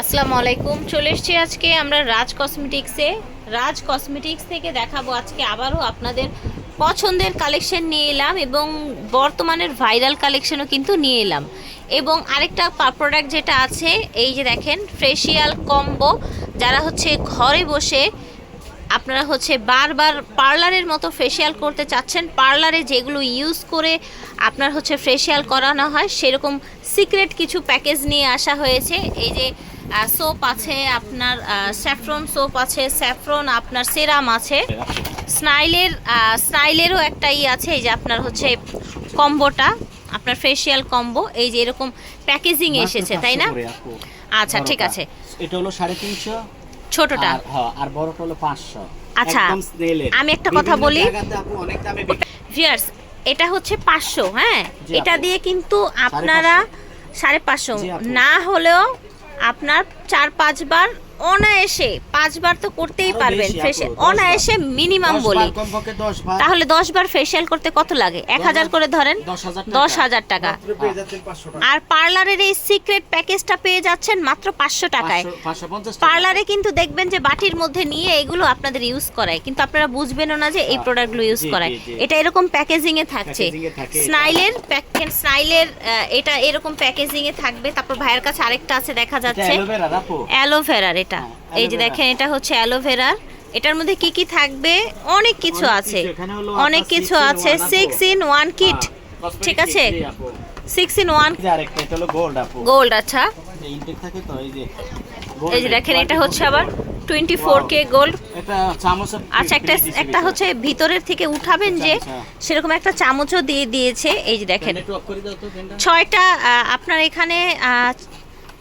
আসসালামু আলাইকুম, চলে এসেছি আজকে আমরা রাজ কসমেটিক্সে। রাজ কসমেটিক্স থেকে দেখাবো আজকে আবারও আপনাদের পছন্দের কালেকশন নিয়ে এলাম এবং বর্তমানের ভাইরাল কালেকশনও কিন্তু নিয়ে এলাম। এবং আরেকটা প্রোডাক্ট যেটা আছে, এই যে দেখেন ফেসিয়াল কম্বো যারা হচ্ছে ঘরে বসে আপনারা হচ্ছে বারবার পার্লারের মতো ফেসিয়াল করতে চাচ্ছেন পার্লারে যেগুলো ইউজ করে আপনার হচ্ছে ফেসিয়াল করানো হয়, সেরকম সিক্রেট কিছু প্যাকেজ নিয়ে আসা হয়েছে। এই যে সোপ আছে আপনার স্যাফ্রন সোপ আছে স্যাফ্রন আপনার সেরাম আছে। স্নাইলের স্নাইলেরও একটা ই আছে এই যে আপনার হচ্ছে কম্বোটা আপনার ফেসিয়াল কম্বো এই যে এরকম প্যাকেজিং এসেছে তাই না? আচ্ছা ঠিক আছে। এটা হলো সাড়ে তিনশো। ছোটটা? আর হ্যাঁ, আর বড়টা হলো পাঁচশো। আচ্ছা, আমি একটা কথা বলি। ভিয়ার্স এটা হচ্ছে পাঁচশো হ্যাঁ? এটা দিয়ে কিন্তু আপনারা সাড়ে পাঁচশো। না হলেও আপনার চার পাঁচবার অনায়াসে পাঁচবার তো করতেই পারবেন বার। অনায়াসে মিনিমাম বলি। তাহলে দশ বার ফেসিয়াল করতে কত লাগে এক হাজার করে ধরেন দশ হাজার টাকা। দশ হাজার টাকা মাত্র পেয়ে যাচ্ছেন 500 টাকা। আর পার্লারের এই সিক্রেট প্যাকেজটা পেয়ে যাচ্ছেন মাত্র পাঁচশো টাকায় 500 550 টাকা। পার্লারে কিন্তু দেখবেন যে বাটির মধ্যে নিয়ে এগুলো আপনাদের ইউজ করায় কিন্তু আপনারা বুঝবেনও না যে এই প্রোডাক্টগুলো ইউজ করায়। এটা এরকম প্যাকেজিং এ থাকছে। স্নাইলের স্নাইলের এটা এরকম প্যাকেজিং এ থাকবে তারপর ভাইয়ের কাছে আরেকটা আছে দেখা যাচ্ছে। অ্যালোভেরার এটা। হ্যাঁ, এই যে দেখেন এটা হচ্ছে অ্যালোভেরার এটার মধ্যে কি কি থাকবে? অনেক কিছু আছে। অনেক কিছু আছে। সিক্স ইন ওয়ান কিট ঠিক আছে? Six in one. গোল্ড আচ্ছা। এই যে দেখেন এটা হচ্ছে আবার। টোয়েন্টি ফোর কে গোল্ড আচ্ছা একটা একটা হচ্ছে ভিতরের থেকে উঠাবেন যে আচ্ছা। সেরকম একটা চামচও দিয়ে দিয়েছে। এই যে দেখেন। ছয়টা আপনার এখানে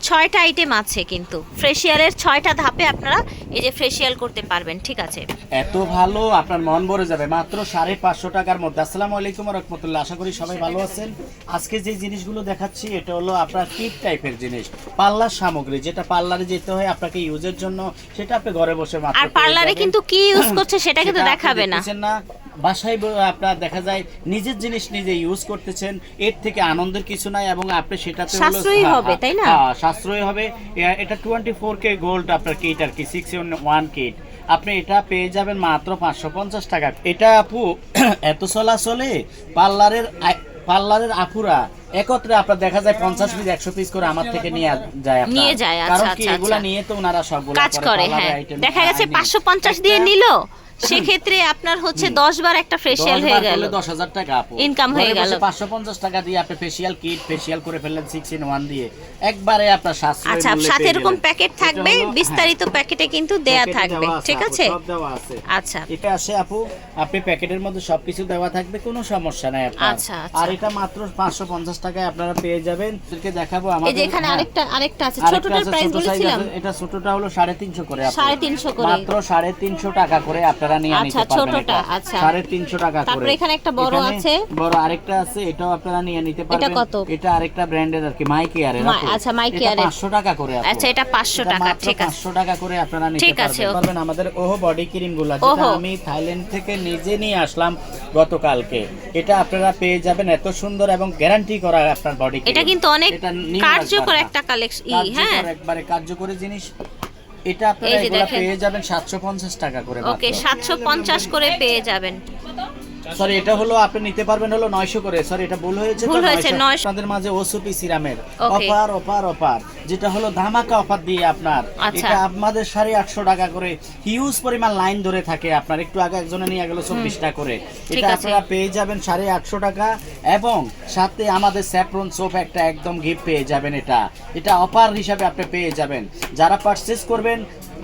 ছয়টা আইটেম আছে কিন্তু। ফ্রেশিয়ালের ছয়টা ধাপে আপনারা এই যে ফ্রেশিয়াল করতে পারবেন ঠিক আছে? এত ভালো আপনার মন ভরে যাবে। মাত্র সাড়ে পাঁচশো টাকার মধ্যে। আসসালামু আলাইকুম রহমতুল্লাহ। আশা করি সবাই ভালো আছেন। আজকে যে জিনিসগুলো দেখাচ্ছি এটা হলো আপনার কিট টাইপের জিনিস। পার্লার সামগ্রী যেটা পার্লারে যেতে হয় আপনাকে ইউজের জন্য সেটা আপনি ঘরে বসে মাত্র আর পার্লারে কিন্তু কি ইউজ করছে সেটা কিন্তু দেখাবে না। না। বাসায় আপনার দেখা যায় নিজের জিনিস নিজে ইউজ করতেছেন এর থেকে আনন্দের কিছু নাই এবং আপনি সেটাতে সাশ্রয়ী হবে, তাই না? সাশ্রয়ী হবে। এটা টোয়েন্টি ফোর কে গোল্ড আপনার কিট আর কি সিক্স ওয়ান কিট আপনি এটা পেয়ে যাবেন মাত্র পাঁচশো পঞ্চাশ টাকা। এটা আপু এত চলাচলে পার্লারের পার্লারের আপুরা একত্রে আপনার দেখা যায় পঞ্চাশ পিস একশো পিস করে আমার থেকে নিয়ে যায় নিয়ে যায়, আচ্ছা, আচ্ছা, এগুলা আচ্ছা। নিয়ে তো ওনারা সবগুলো কাজ করে হ্যাঁ। দেখা গেছে পাঁচশো পঞ্চাশ দিয়ে নিল সেক্ষেত্রে আপনার হচ্ছে দশ বার একটা ফেশিয়াল হয়ে গেল। দশ হাজার টাকা আপু। Income হয়ে গেল। পাঁচশো পঞ্চাশ টাকা দিয়ে আপনি ফেসিয়াল কিট ফেসিয়াল করে ফেললেন সিক্স ইন ওয়ান দিয়ে। একবারে আপনার সাশ্রয় আচ্ছা সাথে এরকম প্যাকেট থাকবে হ্যাঁ, বিস্তারিত প্যাকেটে কিন্তু দেয়া থাকবে ঠিক আছে? সব দেওয়া আছে। আচ্ছা। এটা আছে আপু আপনি প্যাকেটের মধ্যে সবকিছু দেওয়া থাকবে কোনো সমস্যা নাই আপনার। আচ্ছা, আচ্ছা। আর এটা মাত্র পাঁচশো পঞ্চাশ টাকায় আপনারা পেয়ে যাবেন। দেখাবো এই যে এখানে হ্যাঁ, আরেকটা আরেকটা আছে ছোটটার প্রাইস বলেছিলাম। এটা ছোটটা হলো সাড়ে তিনশো করে আপু। সাড়ে তিনশো করে। মাত্র সাড়ে তিনশো টাকা করে আপনারা নিয়ে আচ্ছা, নিতে পারবেন ছোটটা, আচ্ছা। সাড়ে তিনশো টাকা করে। তারপরে এখানে একটা বড় আছে। বড় আরেকটা আছে এটাও আপনারা নিয়ে নিতে পারবেন। কত? এটা আরেকটা ব্র্যান্ডের আর কি মাই কেয়ারের আচ্ছা, My Care এর। পাঁচশো টাকা করে আচ্ছা, এটা 500 টাকা, ঠিক আছে। 500 টাকা করে আপনারা নিতে পারবেন। আমাদের ওহো বডি ক্রিমগুলা যেটা আমি থাইল্যান্ড থেকে নিজে নিয়ে আসলাম গতকালকে। এটা আপনারা পেয়ে যাবেন এত সুন্দর এবং গ্যারান্টি করা আপনার বডি এটা কিন্তু অনেক কার্যকর একটা কালেকশন হ্যাঁ। একবারে কার্যকরী জিনিস। এটা আপনারা এগুলা পেয়ে যাবেন 750 টাকা করে ওকে সাতশো পঞ্চাশ করে পেয়ে যাবেন। সরি এটা হলো আপনি নিতে পারবেন হলো 900 করে। সরি এটা ভুল হয়েছে ভুল হয়েছে, 900 900 আপনাদের মাঝে ওসুপি সিরামের। অফার অফার অফার যেটা হলো ধামাকা অফার দিয়ে আপনার। আচ্ছা। এটা আমাদের সাড়ে আটশো টাকা করে হিউজ পরিমাণ লাইন ধরে থাকে আপনার। একটু আগে একজনে নিয়ে গেল টাকা করে। এটা আপনারা পেয়ে যাবেন সাড়ে আটশো টাকা এবং সাথে আমাদের স্যাফরন সোপ একটা একদম গিফট পেয়ে যাবেন এটা। এটা অফার হিসাবে আপনি পেয়ে যাবেন। যারা পারচেস করবেন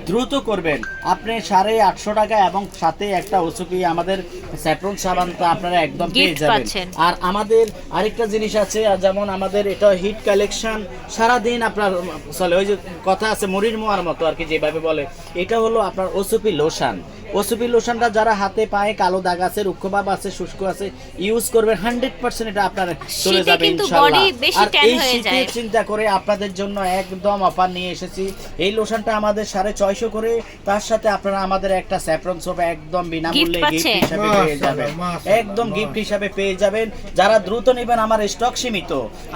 দ্রুত করবেন। আপনি সাড়ে আটশো টাকা এবং সাথে একটা ওসুপি আমাদের স্যাফরন সাবানটা আপনারা একদম পেয়ে যাবেন। আর আমাদের আরেকটা জিনিস আছে যেমন আমাদের এটা হিট কালেকশন সারাদিন আপনার চলে ওই যে কথা আছে মুড়ির মোয়ার মতো আর কি যেভাবে বলে। এটা হলো আপনার ওসুপি লোশন। ওসুপি লোশনটা যারা হাতে পায়ে কালো দাগ আছে রুক্ষভাব আছে শুষ্ক আছে ইউজ করবেন হান্ড্রেড পার্সেন্ট এটা আপনার চলে যাবে ইনশাআল্লাহ আর এই হয়ে শীতে চিন্তা করে আপনাদের জন্য একদম অফার নিয়ে এসেছি। এই লোশনটা আমাদের সাড়ে ছয়শো করে তার সাথে আপনারা আমাদের একটা স্যাফরন সোপ একদম বিনামূল্যে গিফট? হিসাবে পেয়ে যাবেন। একদম গিফট হিসাবে পেয়ে যাবেন। যারা দ্রুত নেবেন আমার স্টক সীমিত।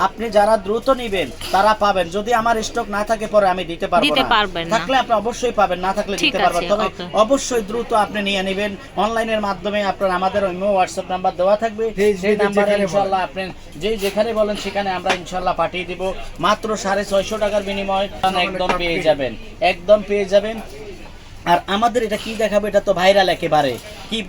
আপনি যারা দ্রুত নেবেন তারা পাবেন। যদি আমার স্টক না থাকে পরে আমি দিতে পারব না। থাকলে আপনি অবশ্যই পাবেন না থাকলে দিতে পারবেন। তবে অবশ্যই দ্রুত আপনি নিয়ে নেবেন। অনলাইনের মাধ্যমে আপনার আমাদের ইমো হোয়াটসঅ্যাপ নাম্বার দেওয়া থাকবে। সেই যেখানে নাম্বারে বলেন। ইনশাআল্লাহ আপনি যেই যেখানে বলেন সেখানে আমরা ইনশাআল্লাহ পাঠিয়ে দিব। মাত্র সাড়ে ছয়শো টাকার বিনিময়ে একদম পেয়ে যাবেন। একদম পেয়ে যাবেন। আর আমাদের এটা কি দেখাবো এটা তো ভাইরাল একেবারে। কি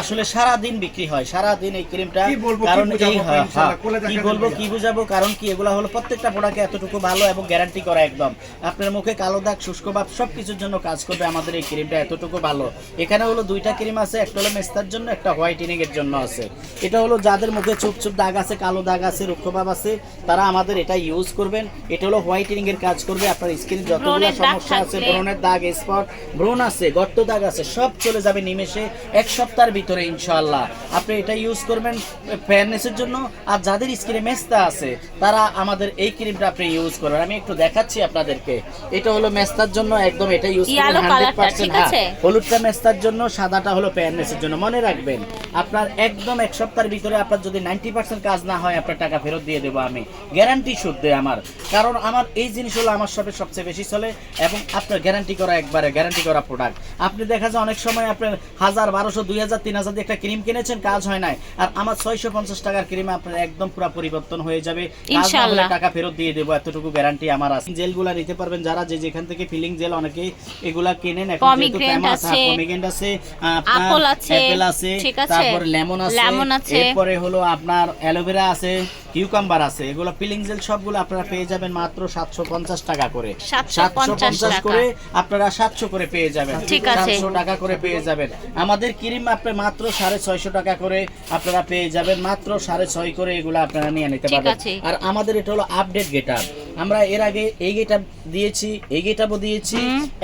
আসলে সারা দিন বিক্রি হয় সারা দিন এই ক্রিমটা। কি বলব, কি কারণ এই আপনার হ্যাঁ, ইনশাআল্লাহ, হ্যাঁ, কোলে কি বলব কি বুঝাবো? কারণ কি এগুলো হলো প্রত্যেকটা প্রোডাক্টে এতটুকু ভালো এবং গ্যারান্টি করা একদম। আপনার মুখে কালো দাগ শুষ্ক ভাব সব কিছুর জন্য কাজ করবে আমাদের এই ক্রিমটা এতটুকু ভালো। এখানে হলো দুইটা ক্রিম আছে একটা হলো মেস্তার জন্য একটা হোয়াইটেনিং এর জন্য আছে। এটা হলো যাদের মুখে চুপ চুপ দাগ আছে কালো দাগ আছে রুক্ষ ভাব আছে তারা আমাদের এটা ইউজ করবেন। এটা হলো হোয়াইটেনিং এর কাজ করবে আপনার স্কিন যতগুলো সমস্যা আছে ব্রণের দাগ স্পট ব্রণ আছে গর্ত দাগ আছে সব চলে যাবে নিমেষে। এক সপ্তাহের ভিতরে ইনশাআল্লাহ। আপনি এটা ইউজ করবেন ফেয়ারনেসের জন্য। আর যাদের স্কিনে মেস্তা আছে তারা আমাদের এই ক্রিমটা আপনি ইউজ করবেন আমি একটু দেখাচ্ছি আপনাদেরকে। এটা হলো মেস্তার জন্য একদম এটা ইউজ করবেন হান্ড্রেড ঠিক আছে? হলুদটা মেস্তার জন্য সাদাটা হলো ফেয়ারনেসের জন্য। মনে রাখবেন আপনার একদম এক সপ্তাহের ভিতরে আপনার যদি নাইনটি পার্সেন্ট কাজ না হয় আপনার টাকা ফেরত দিয়ে দেবো আমি। গ্যারান্টি শুদ্ধ আমার। কারণ আমার এই জিনিস হলো আমার শপে সবচেয়ে বেশি চলে এবং আপনার গ্যারান্টি করা একবারে গ্যারান্টি করা প্রোডাক্ট আপনি দেখা যায় অনেক সময় আপনার হাজার বারোশো দুই হাজার তিন হাজার দিয়ে একটা ক্রিম কিনেছেন কাজ হয় নাই আর আমার ছয়শো পঞ্চাশ টাকার ক্রিম আপনার একদম পুরো পরিবর্তন হয়ে যাবে। টাকা ফেরত দিয়ে দেবো এতটুকু গ্যারান্টি আমার আছে জেলগুলা নিতে পারবেন যারা যে যেখান থেকে ফিলিং জেল অনেকে এগুলা কেনেন এখন যেহেতু Pomegranate হ্যাঁ, আছে, pomegranate আছে আপেল তারপর আছে লেমন আছে। এরপরে হলো আপনার অ্যালোভেরা আছে কিউকাম্বার আছে এগুলো পিলিং জেল সবগুলো আপনারা পেয়ে যাবেন মাত্র সাতশো পঞ্চাশ টাকা করে। 750 পঞ্চাশ করে আপনারা সাতশো করে পেয়ে যাবেন। সাতশো টাকা করে পেয়ে যাবেন। আমাদের ক্রিম আপনি মাত্র সাড়ে ছয়শো টাকা করে আপনারা পেয়ে যাবেন। মাত্র সাড়ে ছয় করে এগুলো আপনারা নিয়ে নিতে পারবেন। আর আমাদের এটা হলো আপডেট গেটআপ আমরা এর আগে এই গেটআপ দিয়েছি এই গেটআপও দিয়েছি।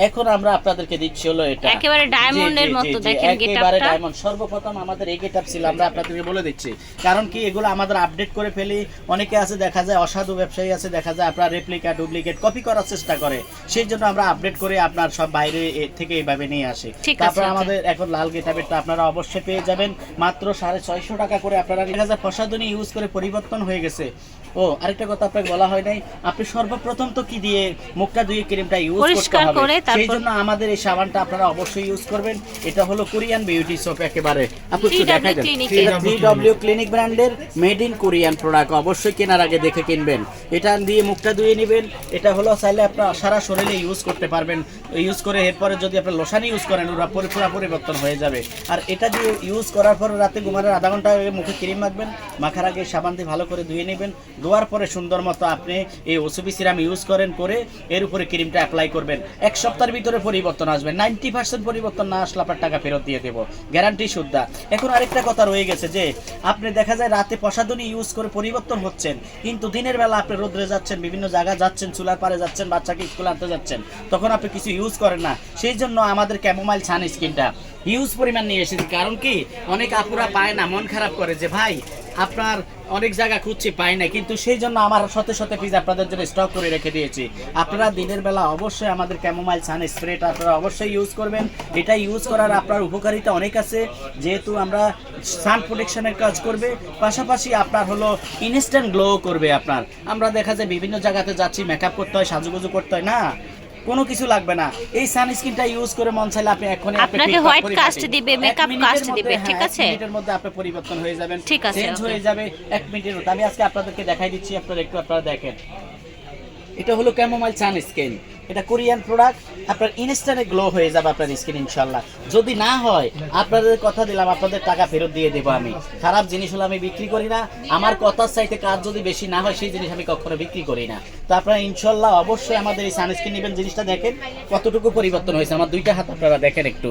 এখন আমরা আপনাদেরকে দিচ্ছি হলো এটা। একেবারে ডায়মন্ডের মতো দেখেন একেবারে ডায়মন্ড সর্বপ্রথম আমাদের এই গেটআপ ছিল আমরা আপনাদেরকে বলে দিচ্ছি। কারণ কি এগুলো আমাদের আপডেট করে ফেলি। অনেকে আছে দেখা যায় অসাধু ব্যবসায়ী আছে দেখা যায় আপনার রেপ্লিকা ডুপ্লিকেট কপি করার চেষ্টা করে। সেই জন্য আমরা আপডেট করে আপনার সব বাইরে থেকে এইভাবে নিয়ে আসি। তারপর আমাদের এখন লাল গেটআপেরটা আপনারা অবশ্যই পেয়ে যাবেন। মাত্র সাড়ে ছয়শো টাকা করে আপনারা দেখা যায় প্রসাধনী ইউজ করে পরিবর্তন হয়ে গেছে। ও আরেকটা কথা আপনাকে বলা হয় নাই। আপনি সর্বপ্রথম তো কি দিয়ে মুখটা ধুয়ে ক্রিমটা ইউজ করতে হবে? সেই জন্য আমাদের এই সাবানটা আপনারা অবশ্যই ইউজ করবেন। এটা হলো কোরিয়ান বিউটি সোপ একেবারে। আপনি একটু 3W দেখাই দেন। ডব্লিউ ক্লিনিক ব্র্যান্ডের মেড ইন কোরিয়ান প্রোডাক্ট অবশ্যই কেনার আগে দেখে কিনবেন। এটা দিয়ে মুখটা ধুয়ে নেবেন। এটা হলো চাইলে আপনার সারা শরীরে ইউজ করতে পারবেন। ইউজ করে এরপরে যদি আপনি লোশান ইউজ করেন ওরা পুরো পুরো পরিবর্তন হয়ে যাবে। আর এটা দিয়ে ইউজ করার পর রাতে ঘুমানোর আধা ঘণ্টা আগে মুখে ক্রিম মাখবেন। মাখার আগে সাবান দিয়ে ভালো করে ধুয়ে নেবেন। ধোয়ার পরে সুন্দর মতো আপনি এই ওসুবি সিরাম ইউজ করেন করে এর উপরে ক্রিমটা অ্যাপ্লাই করবেন। এক সপ্তাহের ভিতরে পরিবর্তন আসবে। নাইনটি পার্সেন্ট পরিবর্তন না আসলে আপনার টাকা ফেরত দিয়ে দেবো। গ্যারান্টি শুদ্ধা এখন আরেকটা কথা রয়ে গেছে যে, আপনি দেখা যায় রাতে প্রসাধনী ইউজ করে পরিবর্তন হচ্ছেন, কিন্তু দিনের বেলা আপনি রোদ্রে যাচ্ছেন, বিভিন্ন জায়গায় যাচ্ছেন, চুলার পারে যাচ্ছেন, বাচ্চাকে স্কুলে আনতে যাচ্ছেন, তখন আপনি কিছু ইউজ করেন না। সেই জন্য আমাদের ক্যামোমাইল ছান স্কিনটা হিউজ পরিমাণ নিয়ে এসেছি। কারণ কি? অনেক আপুরা পায় না, মন খারাপ করে যে, ভাই, আপনার অনেক জায়গা খুঁজছি, পাই না কিন্তু সেই জন্য আমার সাথে সাথে পিস আপনাদের জন্য স্টক করে রেখে দিয়েছি। আপনারা দিনের বেলা অবশ্যই আমাদের ক্যামোমাইল সান স্প্রেটা আপনারা অবশ্যই ইউজ করবেন। এটা ইউজ করার আপনার উপকারিতা অনেক আছে। যেহেতু আমরা সান প্রোটেকশনের কাজ করবে, পাশাপাশি আপনার হলো ইনস্ট্যান্ট গ্লো করবে আপনার। আমরা দেখা যায় বিভিন্ন জায়গাতে যাচ্ছি মেকআপ করতে হয়, সাজুগুজু করতে হয়, না? কোনো কিছু লাগবে না। এই সানস্ক্রিনটা ইউজ করে মন চাইলে আপনি এখন আপনাকে হোয়াইট কাস্ট দিবে, মেকআপ কাস্ট দিবে, ঠিক আছে? হ্যাঁ, মিনিটের মধ্যে আপনি পরিবর্তন হয়ে যাবেন ঠিক আছে, চেঞ্জ হয়ে যাবে এক মিনিটের মধ্যে। আমি আজকে আপনাদেরকে দেখাই দিচ্ছি আপনারা একটু আপনারা দেখেন। এটা হলো ক্যামোমাইল সানস্ক্রিন এটা কোরিয়ান প্রোডাক্ট আপনার ইনস্ট্যান্টে গ্লো হয়ে যাবে আপনার স্কিন ইনশাল্লাহ। যদি না হয় আপনাদের কথা দিলাম আপনাদের টাকা ফেরত দিয়ে দেবো আমি। খারাপ জিনিস হলো আমি বিক্রি করি না। আমার কথার চাইতে কাজ যদি বেশি না হয় সেই জিনিস আমি কখনো বিক্রি করি না। তো আপনারা ইনশাল্লাহ অবশ্যই আমাদের এই সানস্ক্রিন নেবেন। জিনিসটা দেখেন কতটুকু পরিবর্তন হয়েছে। আমার দুইটা হাত আপনারা দেখেন একটু।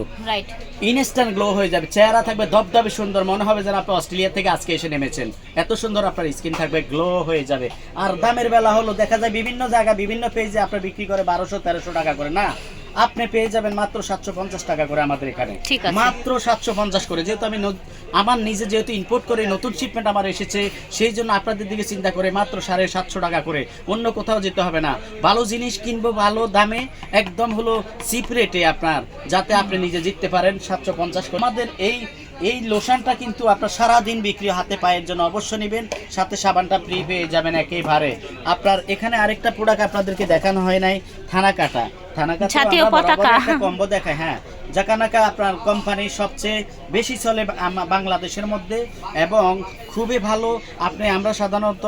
ইনস্ট্যান্ট গ্লো হয়ে যাবে। চেহারা থাকবে দবদবে সুন্দর। মনে হবে যেন আপনি অস্ট্রেলিয়া থেকে আজকে এসে নেমেছেন। এত সুন্দর আপনার স্কিন থাকবে গ্লো হয়ে যাবে। আর দামের বেলা হলো দেখা যায় বিভিন্ন জায়গা বিভিন্ন পেজে আপনার বিক্রি করে বারোশো তেরোশো টাকা করে না? আপনি পেয়ে যাবেন মাত্র সাতশো পঞ্চাশ টাকা করে আমাদের এখানে। মাত্র সাতশো পঞ্চাশ করে। যেহেতু আমি আমার নিজে যেহেতু ইম্পোর্ট করে নতুন শিপমেন্ট আমার এসেছে সেই জন্য আপনাদের দিকে চিন্তা করে মাত্র সাড়ে সাতশো টাকা করে। অন্য কোথাও যেতে হবে না। ভালো জিনিস কিনবো ভালো দামে একদম হলো চিপ রেটে আপনার যাতে আপনি নিজে জিততে পারেন সাতশো পঞ্চাশ করে। আমাদের এই এই লোশনটা কিন্তু আপনার সারা দিন বিক্রি হাতে পায়ের জন্য অবশ্য নেবেন, সাথে সাবানটা ফ্রি পেয়ে যাবেন একেবারে। আপনার এখানে আরেকটা প্রোডাক্ট আপনাদেরকে দেখানো হয় নাই, থানা কাটা। জাতীয় পতাকা। কম্বো দেখায় হ্যাঁ। জাকানাকা আপনার কোম্পানি সবচেয়ে বেশি চলে বাংলাদেশের মধ্যে এবং খুবই ভালো। আপনি আমরা সাধারণত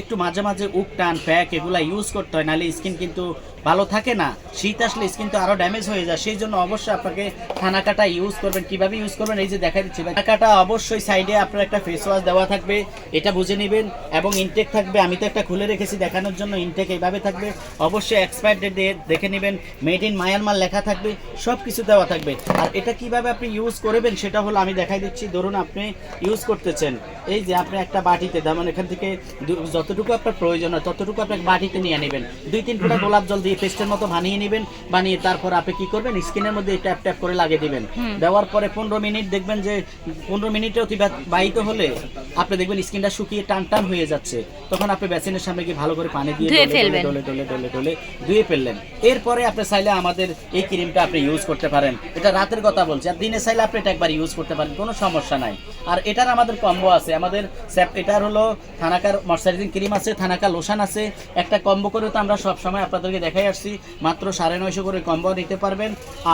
একটু মাঝে মাঝে উকটান প্যাক এগুলা ইউজ করতে হয় নাহলে স্কিন কিন্তু ভালো থাকে না। শীত আসলে স্কিন তো আরও ড্যামেজ হয়ে যায় সেই জন্য অবশ্যই আপনাকে থানাকাটা ইউজ করবেন। কীভাবে ইউজ করবেন এই যে দেখা দিচ্ছি থানাকাটা অবশ্যই সাইডে আপনার একটা ফেস ওয়াশ দেওয়া থাকবে এটা বুঝে নেবেন এবং ইনটেক থাকবে। আমি তো একটা খুলে রেখেছি দেখানোর জন্য ইনটেক এইভাবে থাকবে। অবশ্যই এক্সপায়ার ডেট দেখে নেবেন। মেড ইন মায়ানমার লেখা থাকবে সব কিছু দেওয়া থাকবে। আর এটা কীভাবে আপনি ইউজ করবেন সেটা হলো আমি দেখাই দিচ্ছি। ধরুন আপনি ইউজ করতেছেন এই যে আপনি একটা বাটিতে যেমন এখান থেকে যতটুকু আপনার প্রয়োজন হয় ততটুকু আপনি বাটিতে নিয়ে নেবেন। দুই তিন ফোঁটা গোলাপ জল দিয়ে পেস্টের মতো বানিয়ে নেবেন বানিয়ে তারপর আপনি কি করবেন? স্কিনের মধ্যে ট্যাপ ট্যাপ করে লাগিয়ে দিবেন। দেওয়ার পরে পনেরো মিনিট দেখবেন যে পনেরো মিনিটে অতিবাহিত হলে আপনি দেখবেন স্কিনটা শুকিয়ে টান টান হয়ে যাচ্ছে। তখন আপনি বেসিনের সামনে গিয়ে ভালো করে পানি দিয়ে ধুয়ে ডলে। ডলে ডলে ডলে ডলে ধুয়ে ফেললেন। এরপরে আপনি চাইলে আমাদের এই ক্রিমটা আপনি ইউজ করতে পারেন। এটা রাতের কথা বলছি, আর দিনে চাইলে আপনি এটা একবার ইউজ করতে পারেন, কোনো সমস্যা নাই। আর এটার আমাদের কম্বো আছে, আমাদের এটার হলো থানাকার ময়শ্চারাইজিং ক্রিম আছে থানাকা লোশান আছে, একটা কম্বো করে তো আমরা সবসময় আপনাদেরকে দেখাই আসছি, মাত্র সাড়ে নয়শো করে কম্বো নিতে পারবেন।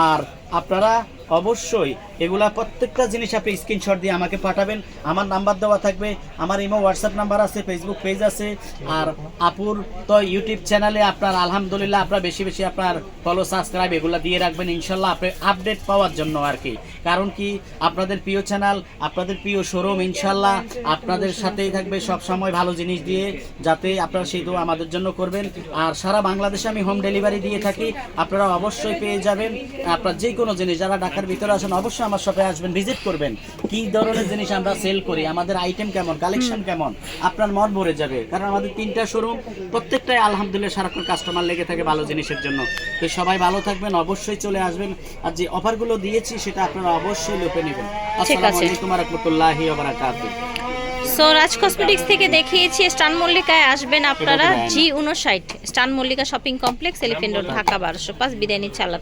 আর আপনারা অবশ্যই এগুলা প্রত্যেকটা জিনিস আপনি স্ক্রিনশট দিয়ে আমাকে পাঠাবেন। আমার নাম্বার দেওয়া থাকবে, আমার ইমো হোয়াটসঅ্যাপ নাম্বার আছে ফেসবুক পেজ আছে। আর আপুর তো ইউটিউব চ্যানেলে আপনার আলহামদুলিল্লাহ আপনার বেশি বেশি আপনার ফলো সাবস্ক্রাইব এগুলো দিয়ে রাখবেন। ইনশাল্লাহ আপনি আপডেট পাওয়ার জন্য আর কি। কারণ কি, আপনাদের প্রিয় চ্যানেল আপনাদের প্রিয় শোরুম ইনশাল্লাহ আপনাদের সাথেই থাকবে সব সময় ভালো জিনিস দিয়ে, যাতে আপনারা সেই আমাদের জন্য করবেন। আর সারা বাংলাদেশে আমি হোম ডেলিভারি দিয়ে থাকি, আপনারা অবশ্যই পেয়ে যাবেন। আপনার যে কোনো জিনিস যারা ঢাকার ভিতরে আসেন অবশ্যই আমার শপে আসবেন ভিজিট করবেন। কি ধরনের জিনিস আমরা সেল করি আমাদের আইটেম কেমন কালেকশন কেমন আপনার মন ভরে যাবে। কারণ আমাদের তিনটা শোরুম প্রত্যেকটাই আলহামদুলিল্লাহ সারাক্ষণ কাস্টমার লেগে থাকে ভালো জিনিসের জন্য। তো সবাই ভালো থাকবেন অবশ্যই চলে আসবেন। আর যে অফারগুলো দিয়েছি সেটা আপনারা অবশ্যই লোপে নেবেন। আসসালামু আলাইকুম রহমতুল্লাহি ওয়া বারাকাতুহু সো রাজ কসমেটিক্স থেকে দেখিয়েছি স্টান মল্লিকায় আসবেন আপনারা। জি উনষাট স্টান Mallika shopping complex Elephant Road Dhaka বারোশো পাঁচ বিদায় নিচ্ছে আল্লাহ